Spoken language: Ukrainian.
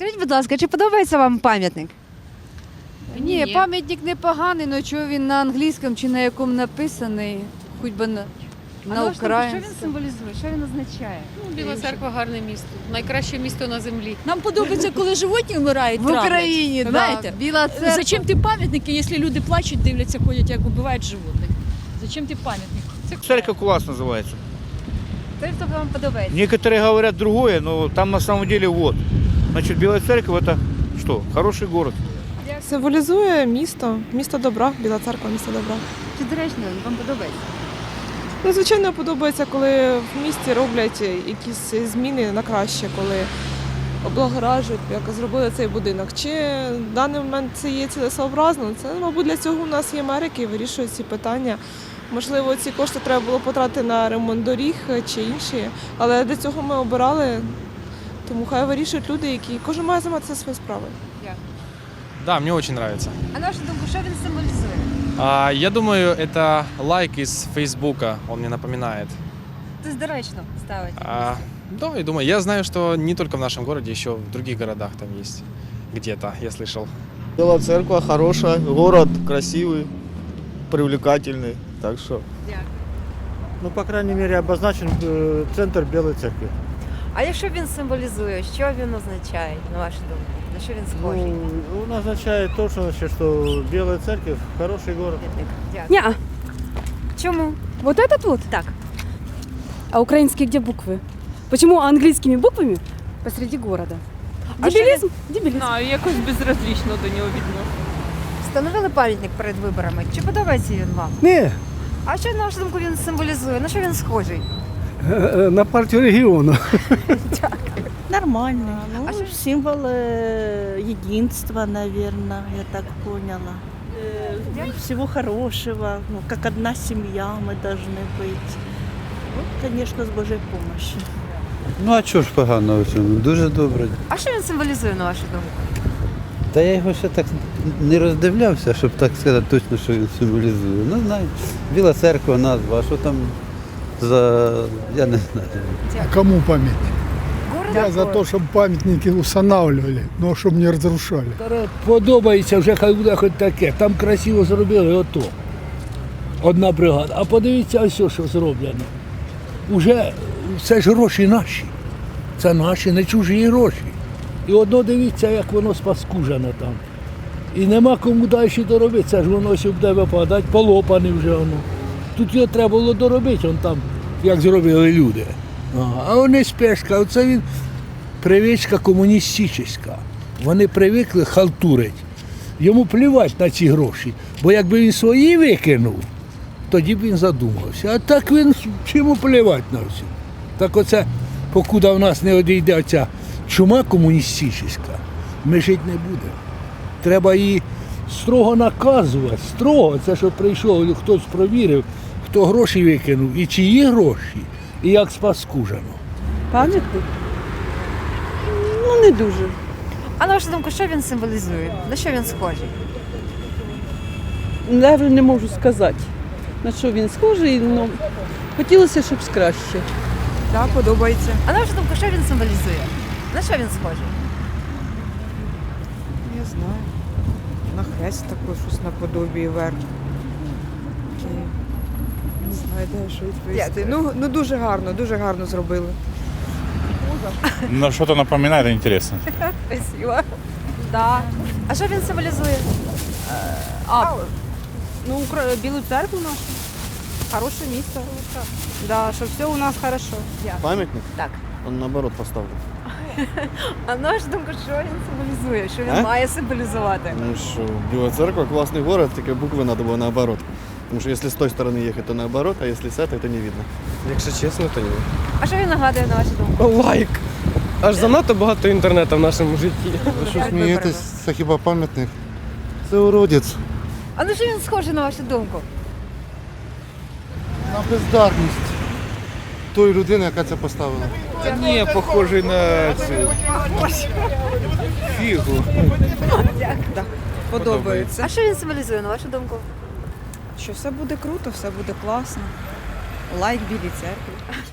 Скажіть, будь ласка, чи подобається вам пам'ятник? Ні, пам'ятник непоганий, але чого він на англійському чи на якому написаний, хоч би на, на Але ж там, що українському. він символізує? Що він означає? Ну, Біла церква гарне місто. Найкраще місто на землі. Нам подобається, коли животні вмирають. В травлять. Україні, так. Біла церква. Зачем ти пам'ятники, якщо люди плачуть, дивляться, ходять, як убивають животних? Зачем ти пам'ятник? Церковь класс называется. Той, хто вам подобається. Некоторые говорят другое, но там на самом деле вот. Значит, Белая Церковь это что? Хороший город. Символізує місто, місто добра, Біла церква, місто добра. Чи доречно вам подобається? Ну, звичайно, подобається, коли в місті роблять якісь зміни на краще, коли облагоражують, як зробили цей будинок. Чи в даний момент це є цілесообразно? Це, мабуть, для цього у нас є мерики і вирішують ці питання. Можливо, ці кошти треба було потратити на ремонт доріг чи інші, але для цього ми обирали. Тому хай вирішують люди, які кожен має займатися своєю справою. Да, мне очень нравится. А на вашу думку, що він символізує? А, я думаю, это лайк из Фейсбука, он мне напоминает. Тобто доречно ставить. А, да, и думаю, я знаю, что не только в нашем городе, еще в других городах там есть где-то, я слышал. Біла церква хороша, город красивый, привлекательный. Так что Ну, по крайней мере, обозначен э, центр Белой церкви. А якщо він символізує, що він означає, на вашу думку? На що він схожий? Ну, он означает то, что, значит, что Белая церковь хороший город. Пам'ятник. Дякую. Неа. Чому? Вот этот вот? Так. А украинские где буквы? Почему английскими буквами посреди города? А Дебилизм? Дебилизм. Знаю, якось безразлічно до нього відносно. Встановили пам'ятник перед виборами. Чи подобається він вам? Не, А що, на вашу думку, він символізує? На що він схожий? на партию региона. Нормально. Ну, А что- символ э, единства, наверное, я так поняла. Э, всего хорошего, ну, как одна семья мы должны быть. Вот, конечно, с Божьей помощью. Ну а чого ж поганого в цьому? Дуже добре. А що він символізує, на вашу думку? Та я його ще так не роздивлявся, щоб так сказати точно, що він символізує. Ну, знаю, Біла церква, назва, а що там за. я не знаю. А кому памятник? Я за те, чтобы памятники устанавливали, но чтобы не разрушали. Подобається вже, хай буде хоч таке. Там красиво зробили ото. Одна бригада. А подивіться, ось що зроблено. Уже це ж гроші наші. Це наші, не чужі гроші. І одно дивіться, як воно спаскужено там. І нема кому далі доробити. Це ж воно ось буде випадати, полопане вже воно. Тут його треба було доробити, он там, як зробили люди. А вони спешка, оце він привичка комуністична. Вони привикли халтурити. Йому плівати на ці гроші. Бо якби він свої викинув, тоді б він задумався. А так він чому плівати на все. Так оце, покуди в нас не одійде оця чума комуністична, ми жити не будемо. Треба її строго наказувати, строго. Це що прийшов, хтось провірив, хто гроші викинув, і чиї гроші, і як спаскужено. Пам'ятник? Ну, не дуже. А на вашу думку, що він символізує? На що він схожий? Навіть не можу сказати, на що він схожий, але хотілося, щоб краще. Так, подобається. А на вашу думку, що він символізує? На що він схожий? Я знаю. На хрест такий щось наподобі вверх. Не знаю, де що відповісти. Ну, ну дуже гарно, дуже гарно зробили. На что-то напоминает, интересно. Спасибо. Да. А що він символізує? А, ну, Укра- Білу церкву нашу. Хороше місто. Да, що все у нас хорошо. памятник, Так. он наоборот поставлен. А на вашу думку, що він символізує? Що він А? має символізувати? Ну что, Белая церковь классный город, только буквы надо было наоборот. Потому что если с той стороны ехать, то наоборот, а если с этой, то не видно. Якщо чесно, то ні. А що він нагадує на вашу думку? Лайк. Аж занадто багато інтернету в нашому житті. Ви що Як смієтесь? Це хіба пам'ятник? Це уродець. А на що він схожий на вашу думку? На бездарність тої людини, яка це поставила. Ні, похожий на фигу. Подобається. А що він символізує на вашу думку? Що все буде круто, все буде класно. Лайк білій церкві.